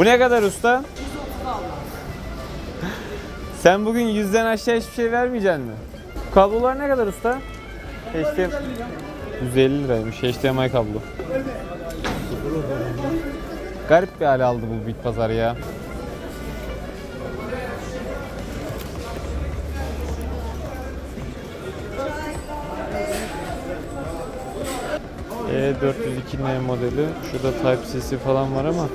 Bu ne kadar usta? Sen bugün yüzden aşağı hiçbir şey vermeyeceksin mi? Kablolar ne kadar usta? HDMI 150 liraymış HDMI kablo. Garip bir hale aldı bu bit pazar ya. E402N modeli. Şurada Type-C'si falan var ama.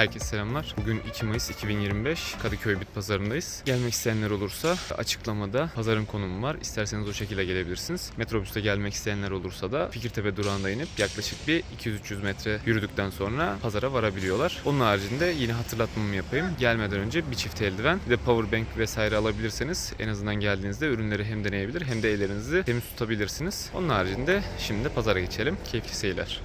Herkese selamlar. Bugün 2 Mayıs 2025. Kadıköy Bit Pazarı'ndayız. Gelmek isteyenler olursa açıklamada pazarın konumu var. İsterseniz o şekilde gelebilirsiniz. Metrobüste gelmek isteyenler olursa da Fikirtepe durağında inip yaklaşık bir 200-300 metre yürüdükten sonra pazara varabiliyorlar. Onun haricinde yine hatırlatmamı yapayım. Gelmeden önce bir çift eldiven, bir de power bank vesaire alabilirseniz en azından geldiğinizde ürünleri hem deneyebilir hem de ellerinizi temiz tutabilirsiniz. Onun haricinde şimdi pazara geçelim. Keyifli seyirler.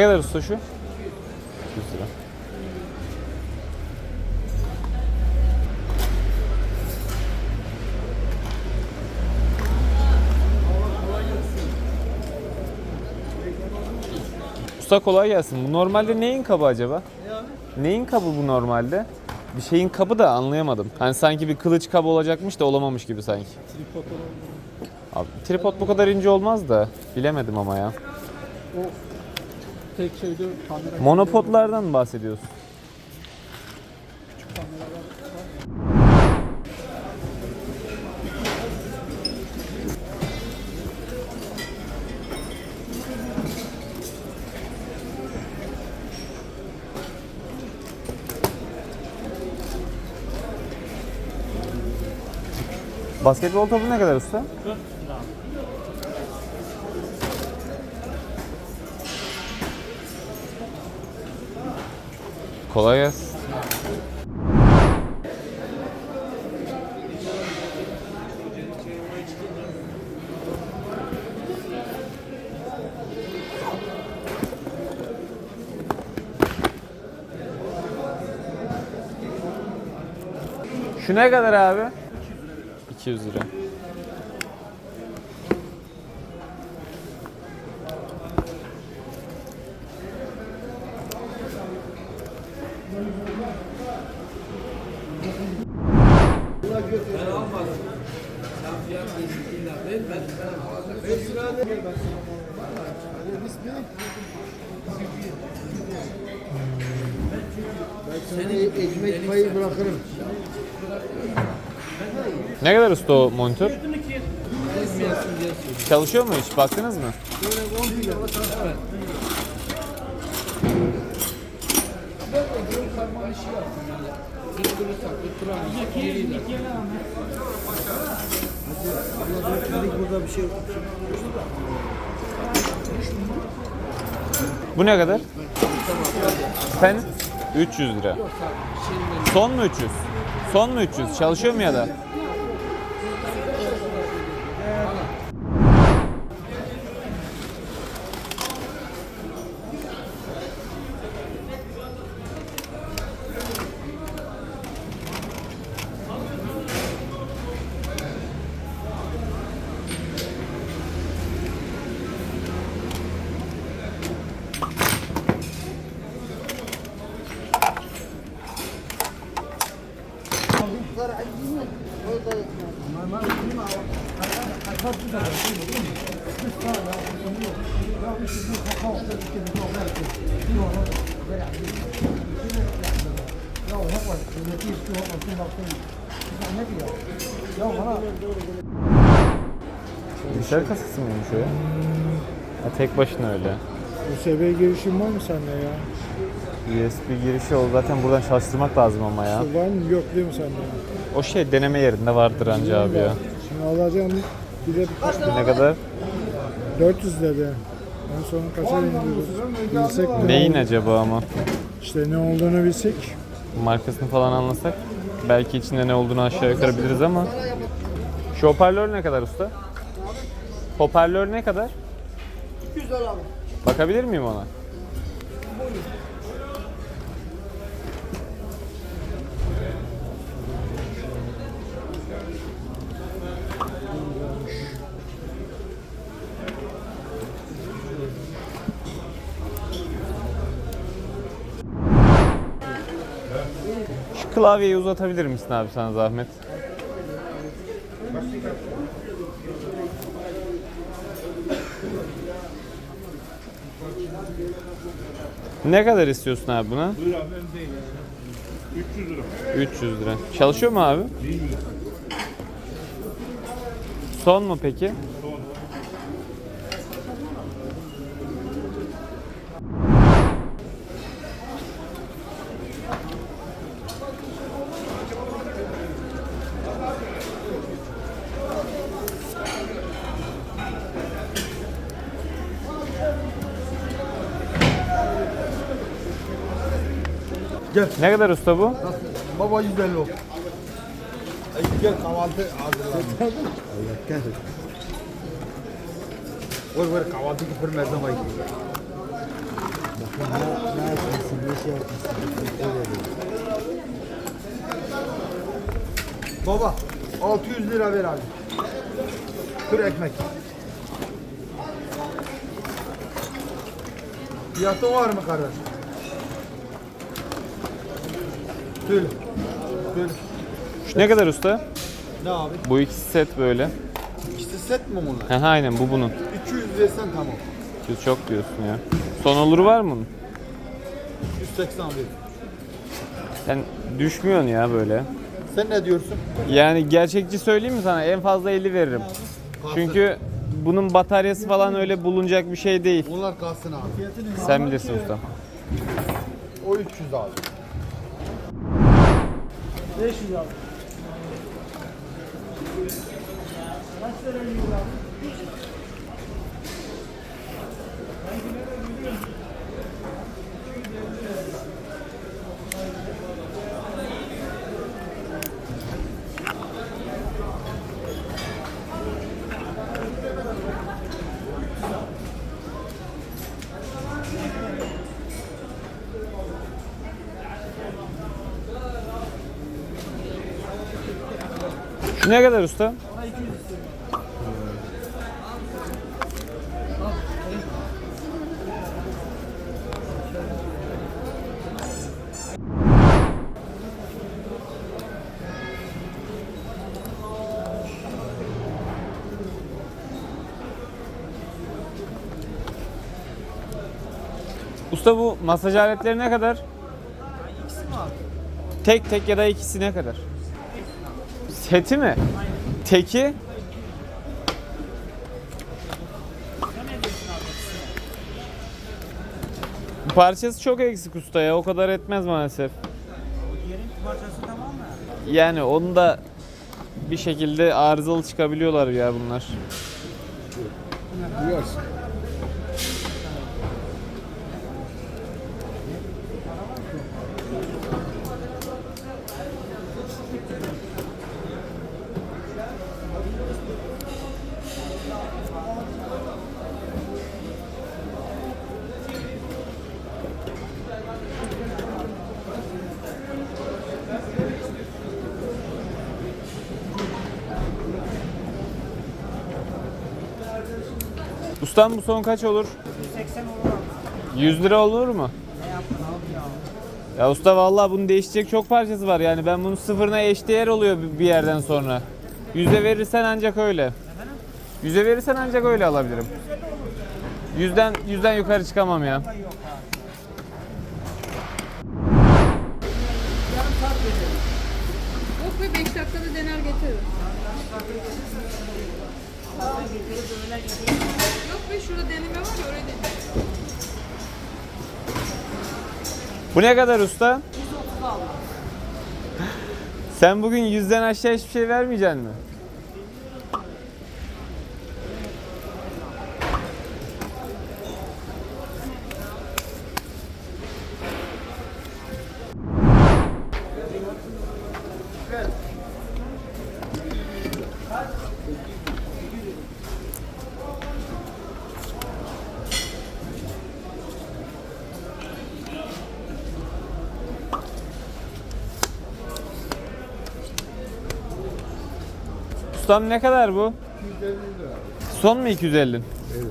Ne kadar usta şu? 100 lira. Usta kolay gelsin. Bu normalde neyin kabı acaba? Neyin kabı bu normalde? Bir şeyin kabı da anlayamadım. Hani sanki bir kılıç kabı olacakmış da olamamış gibi sanki. Abi tripod bu kadar ince olmaz da bilemedim ama ya. O tek şeyde kamera Monopodlardan mı bahsediyorsun? Basketbol topu ne kadar usta? Kolay gelsin. Şu ne kadar abi? 200 lira. Ne kadar usta monitör? Çalışıyor mu hiç? Baktınız mı? Bu ne kadar? Efendim? 300 lira. Son mu 300? Son mu 300? Çalışıyor mu ya da? Bilgisayar kasası mıymış o ya? Ha, tek başına öyle. USB girişim var mı sende ya? USB girişi o zaten buradan çalıştırmak lazım ama ya. Var mı? Yok değil mi sende? O şey deneme yerinde vardır anca abi ya. Şimdi alacağım bir de Ne kadar? 400 dedi. En sonra kaça indiriyoruz? Bilsek ne Neyin oldu- acaba ama? İşte ne olduğunu bilsek. Markasını falan anlasak belki içinde ne olduğunu aşağı yukarı biliriz ama şu hoparlör ne kadar usta? Hoparlör ne kadar? 200 lira abi. Bakabilir miyim ona? Şu klavyeyi uzatabilir misin abi sana zahmet? Ne kadar istiyorsun abi buna? Buyur abi ben değil. 300 lira. 300 lira. Çalışıyor mu abi? Bilmiyorum. Son mu peki? Son. Ne kadar usta bu? Baba 150 o. Ay, Gel kahvaltı hazırlan. Allah kahretsin. Vur vur kahvaltı küfür mezem ayı. Ne yapmışsın, ne yapmışsın. Baba 600 lira ver abi. Kır ekmek. Fiyatı var mı kardeş? Söyle. Söyle. Şu ne kadar usta? Ne abi? Bu ikisi set böyle. İşte set mi bunlar? Aha, aynen bu bunun. 200 versen tamam. Şu Çok diyorsun ya. Son oluru var mı bunun? 180 ver. Sen düşmüyorsun ya böyle. Sen ne diyorsun? Yani gerçekçi söyleyeyim mi sana? En fazla 50 veririm. Çünkü bunun bataryası falan öyle bulunacak bir şey değil. Bunlar kalsın abi. Sen bilirsin usta. O 300 abi. 500 abi. Şu ne kadar usta? Usta bu masaj aletleri ne kadar? Tek tek ya da ikisi ne kadar? Seti mi? Teki? Parçası çok eksik usta ya. O kadar etmez maalesef. Yani onu da bir şekilde arızalı çıkabiliyorlar ya bunlar. Duyarsın. Ustam bu son kaç olur? 100 lira olur mu? Ya usta vallahi bunun değişecek çok parçası var yani ben bunun sıfırına eşdeğer oluyor bir yerden sonra. Yüze verirsen ancak öyle. Yüze verirsen ancak öyle alabilirim. Yüzden yüzden yukarı çıkamam ya. Yok be 5 dakikada dener getiririm. Yok be şurada deneme var ya oraya deneyim. Bu ne kadar usta? Sen bugün yüzden aşağı hiçbir şey vermeyeceksin mi? Ustam ne kadar bu? 250 lira. Son mu 250? Evet.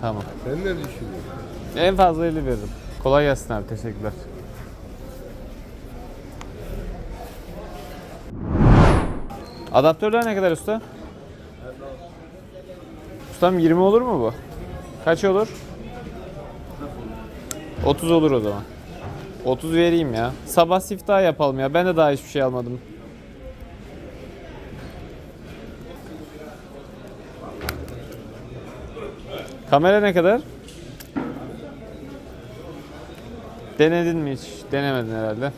Tamam. Sen ne düşünüyorsun? En fazla 50 veririm. Kolay gelsin abi. Teşekkürler. Adaptörler ne kadar usta? Ustam 20 olur mu bu? Kaç olur? 30 olur o zaman. 30 vereyim ya. Sabah siftah yapalım ya. Ben de daha hiçbir şey almadım. Kamera ne kadar? Denedin mi hiç? Denemedin herhalde.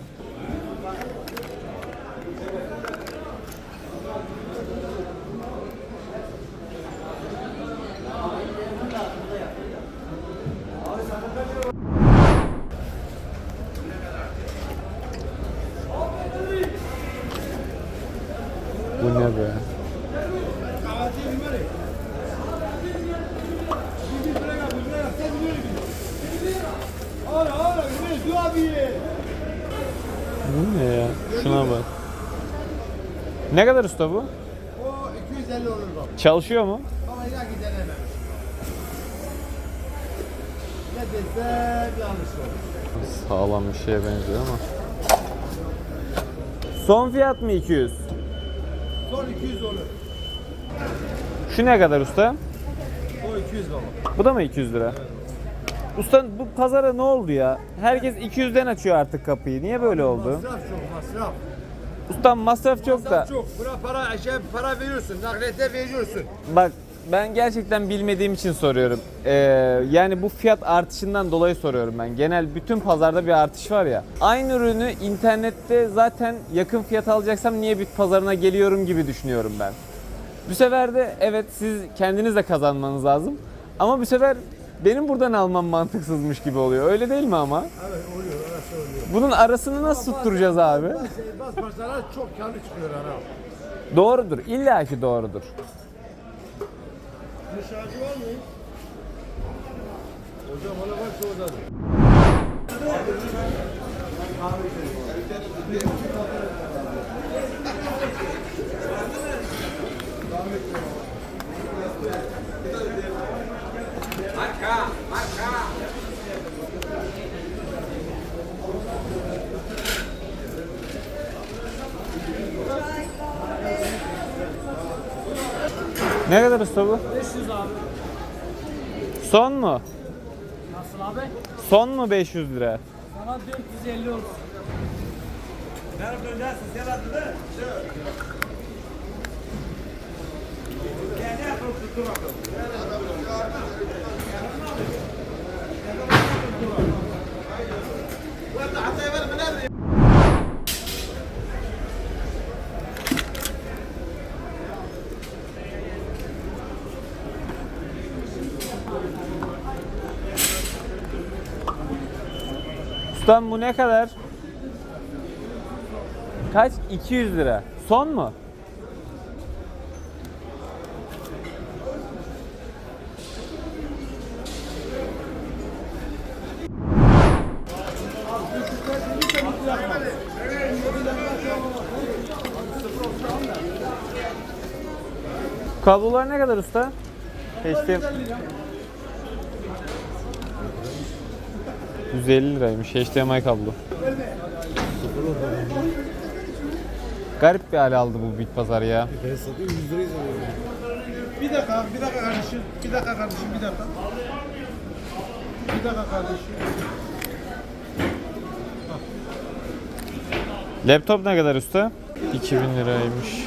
Bu ne be? Bu ne ya? Şuna bak. Ne kadar usta bu? O 250 olur bak. Çalışıyor mu? Ama inan ki denemem. Ne desem yanlış olur. Sağlam bir şeye benziyor ama. Son fiyat mı 200? Son 200 olur. Şu ne kadar usta? O 200 baba. Bu da mı 200 lira? Usta bu pazara ne oldu ya? Herkes 200'den açıyor artık kapıyı. Niye böyle oldu? Masraf çok masraf. Ustam masraf çok da. Masraf çok. Buna para, şey, para veriyorsun. Nakliyete veriyorsun. Bak ben gerçekten bilmediğim için soruyorum. Ee, yani bu fiyat artışından dolayı soruyorum ben. Genel bütün pazarda bir artış var ya. Aynı ürünü internette zaten yakın fiyat alacaksam niye bit pazarına geliyorum gibi düşünüyorum ben. Bu sefer de evet siz kendiniz de kazanmanız lazım. Ama bu sefer benim buradan almam mantıksızmış gibi oluyor. Öyle değil mi ama? Evet oluyor. Orası oluyor. Bunun arasını nasıl tutturacağız abi? Bazı, parçalar çok karlı çıkıyor ara. Doğrudur. İlla ki doğrudur. Şarjı var mı? Hocam ona varsa oradadır. Ne kadar usta bu? 500 abi. Son mu? Nasıl abi? Son mu 500 lira? Sana 450 olsun. Ustam bu ne kadar? Kaç? 200 lira. Son mu? Kablolar ne kadar usta? HDMI 150 liraymış HDMI kablo. Garip bir hale aldı bu bit pazarı ya. Ben satıyorum 100 lirayı satıyorum. Bir dakika, bir dakika kardeşim. Bir dakika kardeşim, bir dakika. Bir dakika kardeşim. Laptop ne kadar usta? 2000 liraymış.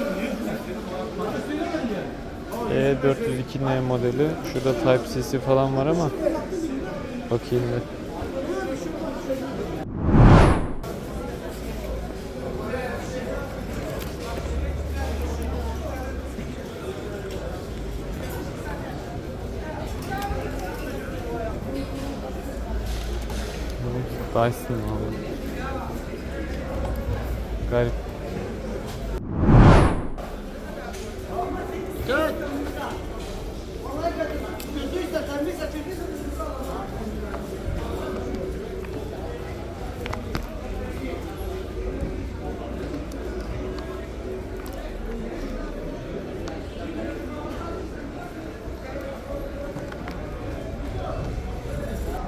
E402N modeli. Şurada Type-C'si falan var ama bakayım bir. Dyson aldım. Garip.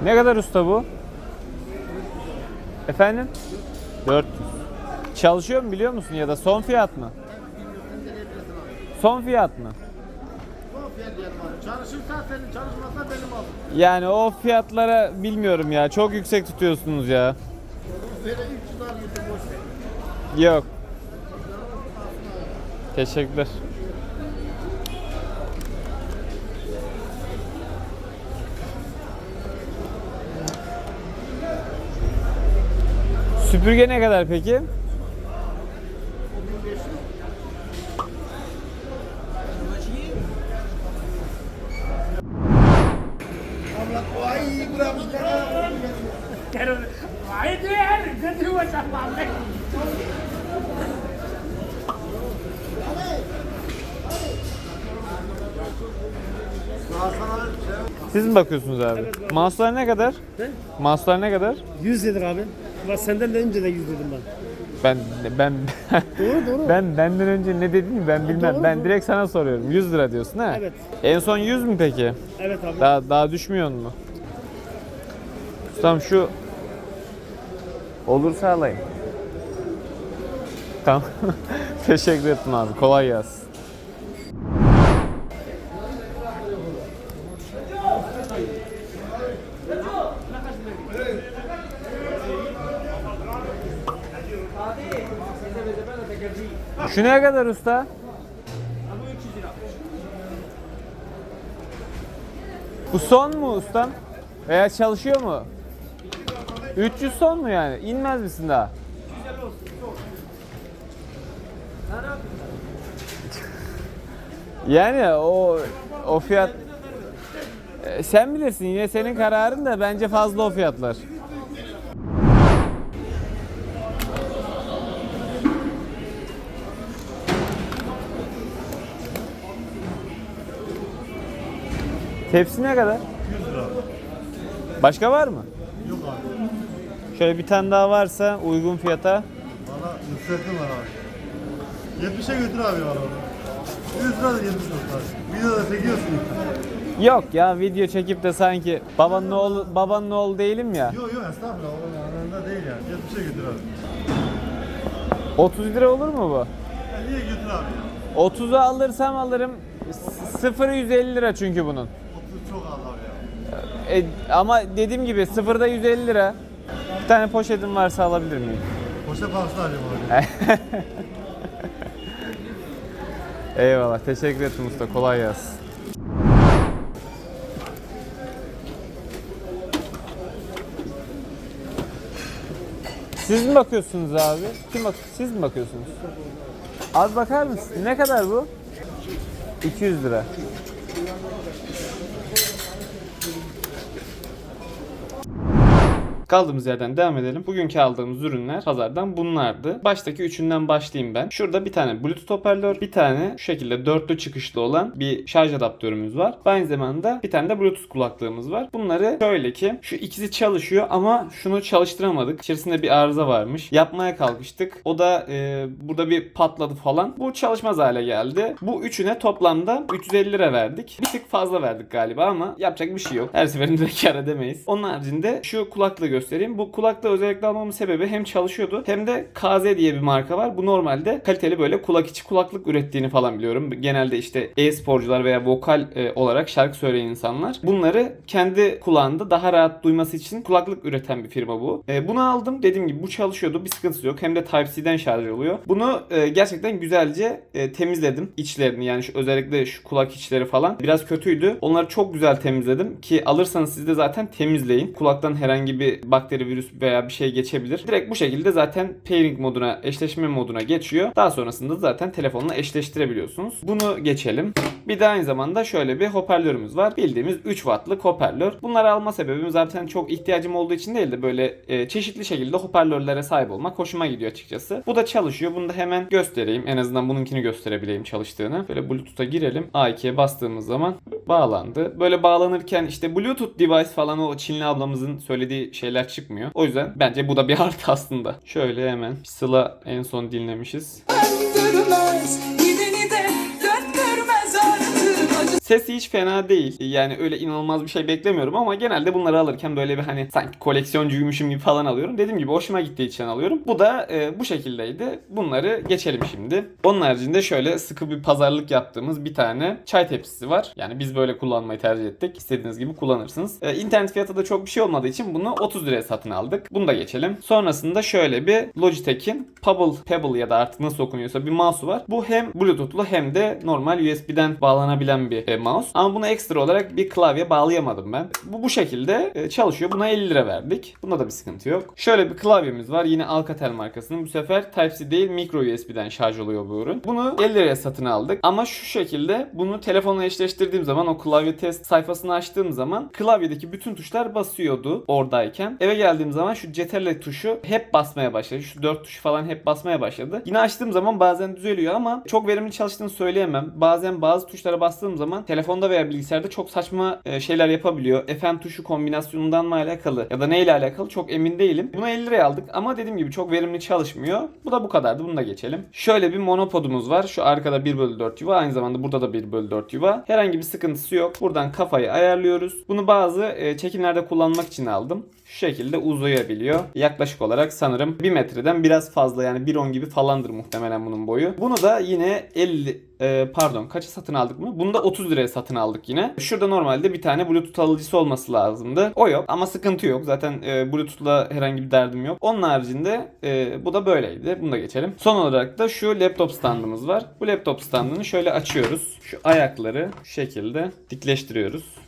Ne kadar usta bu? Efendim? 400. Çalışıyor mu biliyor musun ya da son fiyat mı? Son fiyat mı? Çalışırsa senin çalışmazsa benim aldım. Yani o fiyatlara bilmiyorum ya. Çok yüksek tutuyorsunuz ya. Böyle 300 al gittim boş ver. Yok. Teşekkürler. Süpürge ne kadar peki? Ay Siz mi bakıyorsunuz abi? Mouse'lar ne kadar? Mouse'lar ne kadar? 100 dedik abi. Bak senden de önce de 100 dedim ben. Ben ben Doğru doğru. ben benden önce ne dediğini ben bilmem. Doğru, Ben doğru. direkt sana soruyorum. 100 lira diyorsun ha? Evet. En son 100 mü peki? Evet abi. Daha daha düşmüyor mu? Tamam şu olursa alayım. Tamam. Teşekkür ettim abi. Kolay gelsin. Şu ne kadar usta? Bu son mu ustam? Veya çalışıyor mu? 300 son mu yani? İnmez misin daha? Yani o o fiyat E, sen bilirsin yine senin kararın da bence fazla o fiyatlar. Tepsi ne kadar? 100 lira. Başka var mı? Yok abi. Şöyle bir tane daha varsa uygun fiyata. Valla Nusret'in var abi. 70'e götür abi valla. 100 lira da 70 lira. Videoda çekiyorsun. Yok ya video çekip de sanki babanın oğlu babanın oğlu değilim ya. Yok yok estağfurullah. O anlamda değil yani. 70'e götür abi. 30 lira olur mu bu? Ya niye götür abi ya? 30'u alırsam alırım. S- Sıfırı 150 lira çünkü bunun. 30 çok az abi ya. E, ama dediğim gibi sıfırda 150 lira. Bir tane poşetim varsa alabilir miyim? Poşet parası arıyorum abi. Eyvallah. Teşekkür ederim usta. Kolay gelsin. Siz mi bakıyorsunuz abi? Kim bak? Siz mi bakıyorsunuz? Abi bakar mısın? Ne kadar bu? 200 lira. Kaldığımız yerden devam edelim. Bugünkü aldığımız ürünler pazardan bunlardı. Baştaki üçünden başlayayım ben. Şurada bir tane Bluetooth hoparlör, bir tane şu şekilde dörtlü çıkışlı olan bir şarj adaptörümüz var. Aynı zamanda bir tane de Bluetooth kulaklığımız var. Bunları şöyle ki şu ikisi çalışıyor ama şunu çalıştıramadık. İçerisinde bir arıza varmış. Yapmaya kalkıştık. O da e, burada bir patladı falan. Bu çalışmaz hale geldi. Bu üçüne toplamda 350 lira verdik. Bir tık fazla verdik galiba ama yapacak bir şey yok. Her seferinde de kar edemeyiz. Onun haricinde şu kulaklığı göstereyim. Bu kulaklığı özellikle almamın sebebi hem çalışıyordu hem de KZ diye bir marka var. Bu normalde kaliteli böyle kulak içi kulaklık ürettiğini falan biliyorum. Genelde işte e-sporcular veya vokal e, olarak şarkı söyleyen insanlar bunları kendi kulağında daha rahat duyması için kulaklık üreten bir firma bu. E, bunu aldım. Dediğim gibi bu çalışıyordu. Bir sıkıntısı yok. Hem de Type-C'den şarj oluyor. Bunu e, gerçekten güzelce e, temizledim içlerini. Yani şu, özellikle şu kulak içleri falan biraz kötüydü. Onları çok güzel temizledim ki alırsanız siz de zaten temizleyin. Kulaktan herhangi bir bakteri, virüs veya bir şey geçebilir. Direkt bu şekilde zaten pairing moduna, eşleşme moduna geçiyor. Daha sonrasında zaten telefonla eşleştirebiliyorsunuz. Bunu geçelim. Bir de aynı zamanda şöyle bir hoparlörümüz var. Bildiğimiz 3 wattlık hoparlör. Bunları alma sebebim zaten çok ihtiyacım olduğu için değil de böyle e, çeşitli şekilde hoparlörlere sahip olmak hoşuma gidiyor açıkçası. Bu da çalışıyor. Bunu da hemen göstereyim. En azından bununkini gösterebileyim çalıştığını. Böyle Bluetooth'a girelim. A2'ye bastığımız zaman bağlandı. Böyle bağlanırken işte Bluetooth device falan o Çinli ablamızın söylediği şeyler çıkmıyor. O yüzden bence bu da bir artı aslında. Şöyle hemen Sıla en son dinlemişiz. Sesi hiç fena değil. Yani öyle inanılmaz bir şey beklemiyorum ama genelde bunları alırken böyle bir hani sanki koleksiyoncuyumuşum gibi falan alıyorum. Dediğim gibi hoşuma gittiği için alıyorum. Bu da e, bu şekildeydi. Bunları geçelim şimdi. Onun haricinde şöyle sıkı bir pazarlık yaptığımız bir tane çay tepsisi var. Yani biz böyle kullanmayı tercih ettik. İstediğiniz gibi kullanırsınız. E, internet fiyatı da çok bir şey olmadığı için bunu 30 liraya satın aldık. Bunu da geçelim. Sonrasında şöyle bir Logitech'in Pebble, Pebble ya da artık nasıl okunuyorsa bir mouse var. Bu hem Bluetooth'lu hem de normal USB'den bağlanabilen bir e, mouse. Ama buna ekstra olarak bir klavye bağlayamadım ben. Bu bu şekilde e, çalışıyor. Buna 50 lira verdik. Bunda da bir sıkıntı yok. Şöyle bir klavyemiz var. Yine Alcatel markasının. Bu sefer Type-C değil micro USB'den şarj oluyor bu ürün. Bunu 50 liraya satın aldık. Ama şu şekilde bunu telefonla eşleştirdiğim zaman o klavye test sayfasını açtığım zaman klavyedeki bütün tuşlar basıyordu oradayken. Eve geldiğim zaman şu CTRL tuşu hep basmaya başladı. Şu 4 tuş falan hep basmaya başladı. Yine açtığım zaman bazen düzeliyor ama çok verimli çalıştığını söyleyemem. Bazen bazı tuşlara bastığım zaman telefonda veya bilgisayarda çok saçma e, şeyler yapabiliyor. FM tuşu kombinasyonundan mı alakalı ya da neyle alakalı çok emin değilim. Buna 50 liraya aldık ama dediğim gibi çok verimli çalışmıyor. Bu da bu kadardı. Bunu da geçelim. Şöyle bir monopodumuz var. Şu arkada 1 bölü 4 yuva. Aynı zamanda burada da 1 bölü 4 yuva. Herhangi bir sıkıntısı yok. Buradan kafayı ayarlıyoruz. Bunu bazı e, çekimlerde kullanmak için aldım. Şu şekilde uzayabiliyor. Yaklaşık olarak sanırım 1 metreden biraz fazla yani 1.10 gibi falandır muhtemelen bunun boyu. Bunu da yine 50 e, pardon kaça satın aldık mı? Bunu da 30 liraya satın aldık yine. Şurada normalde bir tane Bluetooth alıcısı olması lazımdı. O yok ama sıkıntı yok. Zaten e, Bluetooth'la herhangi bir derdim yok. Onun haricinde e, bu da böyleydi. Bunu da geçelim. Son olarak da şu laptop standımız var. Bu laptop standını şöyle açıyoruz. Şu ayakları şu şekilde dikleştiriyoruz.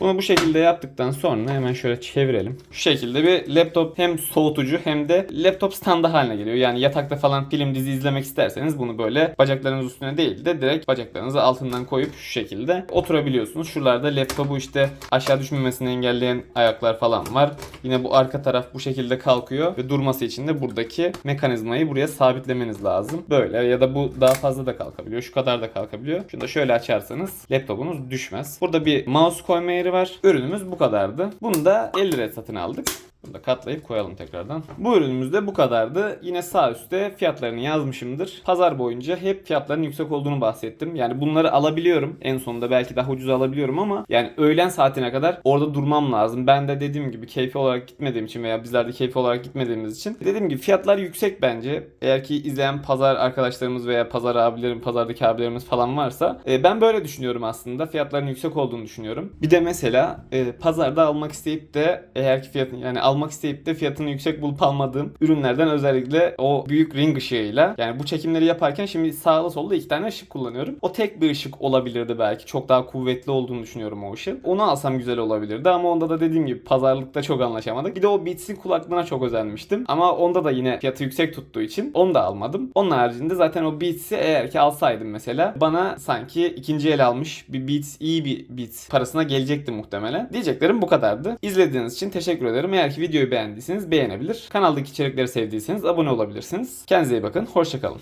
Bunu bu şekilde yaptıktan sonra hemen şöyle çevirelim. Şu şekilde bir laptop hem soğutucu hem de laptop standı haline geliyor. Yani yatakta falan film dizi izlemek isterseniz bunu böyle bacaklarınız üstüne değil de direkt bacaklarınızı altından koyup şu şekilde oturabiliyorsunuz. Şuralarda laptopu işte aşağı düşmemesini engelleyen ayaklar falan var. Yine bu arka taraf bu şekilde kalkıyor ve durması için de buradaki mekanizmayı buraya sabitlemeniz lazım. Böyle ya da bu daha fazla da kalkabiliyor. Şu kadar da kalkabiliyor. Şunu da şöyle açarsanız laptopunuz düşmez. Burada bir mouse koyma yeri var. Ürünümüz bu kadardı. Bunu da 50 liraya satın aldık. Bunu da katlayıp koyalım tekrardan. Bu ürünümüz de bu kadardı. Yine sağ üstte fiyatlarını yazmışımdır. Pazar boyunca hep fiyatların yüksek olduğunu bahsettim. Yani bunları alabiliyorum. En sonunda belki daha ucuz alabiliyorum ama yani öğlen saatine kadar orada durmam lazım. Ben de dediğim gibi keyfi olarak gitmediğim için veya bizler de keyfi olarak gitmediğimiz için dediğim gibi fiyatlar yüksek bence. Eğer ki izleyen pazar arkadaşlarımız veya pazar abilerim, pazardaki abilerimiz falan varsa e, ben böyle düşünüyorum aslında. Fiyatların yüksek olduğunu düşünüyorum. Bir de mesela e, pazarda almak isteyip de eğer ki fiyatını yani almak isteyip de fiyatını yüksek bulup almadığım ürünlerden özellikle o büyük ring ışığıyla yani bu çekimleri yaparken şimdi sağda solda iki tane ışık kullanıyorum. O tek bir ışık olabilirdi belki. Çok daha kuvvetli olduğunu düşünüyorum o ışığın. Onu alsam güzel olabilirdi ama onda da dediğim gibi pazarlıkta çok anlaşamadık. Bir de o Beats'in kulaklığına çok özenmiştim. Ama onda da yine fiyatı yüksek tuttuğu için onu da almadım. Onun haricinde zaten o Beats'i eğer ki alsaydım mesela bana sanki ikinci el almış bir Beats iyi bir Beats parasına gelecekti muhtemelen. Diyeceklerim bu kadardı. İzlediğiniz için teşekkür ederim. Eğer ki videoyu beğendiyseniz beğenebilir. Kanaldaki içerikleri sevdiyseniz abone olabilirsiniz. Kendinize iyi bakın. Hoşçakalın.